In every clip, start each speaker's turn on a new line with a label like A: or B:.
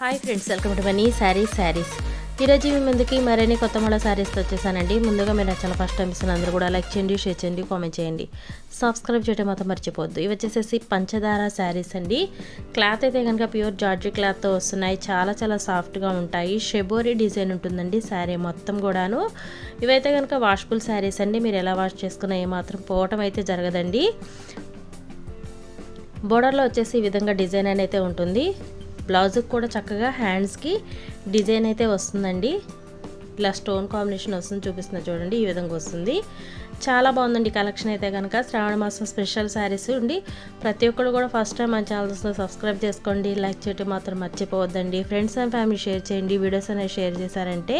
A: Hi friends welcome to money saris saris ఈరోజు మీ ముందుకి మరిన్ని కొత్త మళ్ళీ శారీస్తో వచ్చేసానండి. ముందుగా మీరు నచ్చిన ఫస్ట్ టైం ఇస్తున్న అందరూ కూడా లైక్ చేయండి షేర్ చేయండి కామెంట్ చేయండి. సబ్స్క్రైబ్ చేయడం మాత్రం మర్చిపోవద్దు. ఇవి వచ్చేసేసి పంచదార శారీస్ అండి. క్లాత్ అయితే కనుక ప్యూర్ జార్జీ క్లాత్తో వస్తున్నాయి. చాలా చాలా సాఫ్ట్గా ఉంటాయి. షెబోరీ డిజైన్ ఉంటుందండి శారీ మొత్తం కూడాను. ఇవైతే కనుక వాష్ఫుల్ శారీస్ అండి. మీరు ఎలా వాష్ చేసుకున్నా ఏమాత్రం పోవటం అయితే జరగదండి. బోర్డర్లో వచ్చేసి ఈ విధంగా డిజైన్ అనేది ఉంటుంది. బ్లౌజ్కి కూడా చక్కగా హ్యాండ్స్కి డిజైన్ అయితే వస్తుందండి. ఇలా స్టోన్ కాంబినేషన్ వస్తుంది చూపిస్తున్నా చూడండి ఈ విధంగా వస్తుంది. చాలా బాగుందండి కలెక్షన్ అయితే కనుక శ్రావణ మాసం స్పెషల్ శారీస్ ఉండి ప్రతి ఒక్కరు కూడా ఫస్ట్ టైం మన ఛానల్స్లో సబ్స్క్రైబ్ చేసుకోండి. లైక్ చేయటం మాత్రం మర్చిపోవద్దండి. ఫ్రెండ్స్ అండ్ ఫ్యామిలీ షేర్ చేయండి. వీడియోస్ అనేవి షేర్ చేశారంటే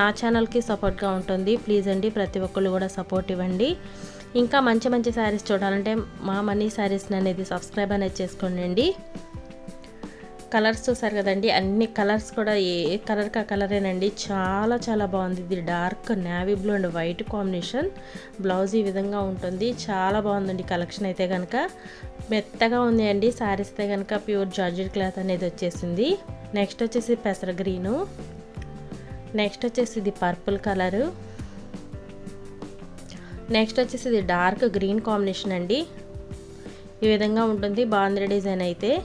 A: నా ఛానల్కి సపోర్ట్గా ఉంటుంది. ప్లీజ్ అండి ప్రతి ఒక్కరు కూడా సపోర్ట్ ఇవ్వండి. ఇంకా మంచి మంచి శారీస్ చూడాలంటే మా మనీ శారీస్ని అనేది సబ్స్క్రైబ్ అనేది చేసుకోండి కలర్స్ చూసారు కదండి. అన్ని కలర్స్ కూడా ఏ కలర్ కా కలరేనండి. చాలా చాలా బాగుంది. ఇది dark navy blue and white combination. Blouse ఈ విధంగా ఉంటుంది. చాలా బాగుందండి కలెక్షన్ అయితే కనుక మెత్తగా ఉంది అండి. శారీస్ అయితే కనుక ప్యూర్ జార్జెట్ క్లాత్ అనేది వచ్చేసింది. నెక్స్ట్ వచ్చేసి పెసర గ్రీను. నెక్స్ట్ వచ్చేసి ఇది పర్పుల్ కలరు. నెక్స్ట్ వచ్చేసి ఇది డార్క్ గ్రీన్ కాంబినేషన్ అండి. ఈ విధంగా ఉంటుంది. బాంద్రీ డిజైన్ అయితే.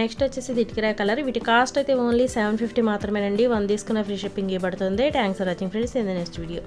A: నెక్స్ట్ వచ్చేసి ఇది కలర్. వీటి కాస్ట్ అయితే ఓన్లీ సెవెన్ ఫిఫ్టీ మాత్రమేనండి. వన్ తీసుకున్న ఫ్రీ షిప్పింగ్ ఇవ్వబడుతుంది. Thanks for watching friends. In the next video